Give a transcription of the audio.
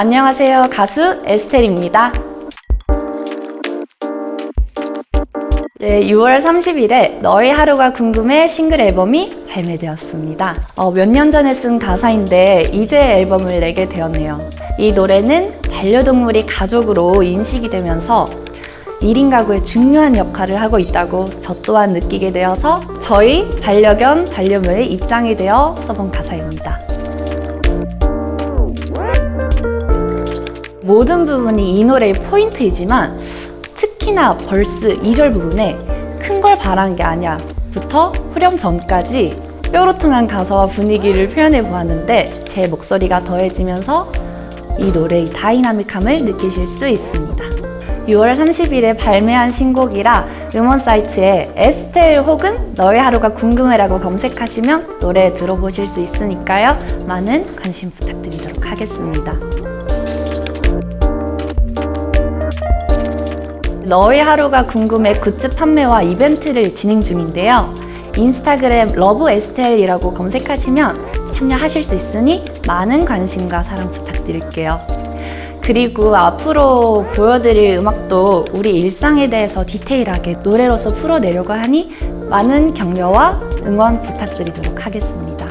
안녕하세요. 가수 에스텔입니다. 네, 6월 30일에 너의 하루가 궁금해 싱글 앨범이 발매되었습니다. 어, 몇 년 전에 쓴 가사인데 이제 앨범을 내게 되었네요. 이 노래는 반려동물이 가족으로 인식이 되면서 1인 가구의 중요한 역할을 하고 있다고 저 또한 느끼게 되어서 저희 반려견, 반려묘의 입장이 되어 써본 가사입니다. 모든 부분이 이 노래의 포인트이지만 특히나 벌스 2절 부분에 큰 걸 바란 게 아니야 부터 후렴 전까지 뾰로통한 가사와 분위기를 표현해 보았는데 제 목소리가 더해지면서 이 노래의 다이나믹함을 느끼실 수 있습니다. 6월 30일에 발매한 신곡이라 음원 사이트에 에스텔 혹은 너의 하루가 궁금해라고 검색하시면 노래 들어보실 수 있으니까요. 많은 관심 부탁드리도록 하겠습니다. 너의 하루가 궁금해 굿즈 판매와 이벤트를 진행 중인데요. 인스타그램 러브 에스텔이라고 검색하시면 참여하실 수 있으니 많은 관심과 사랑 부탁드릴게요. 그리고 앞으로 보여드릴 음악도 우리 일상에 대해서 디테일하게 노래로서 풀어내려고 하니 많은 격려와 응원 부탁드리도록 하겠습니다.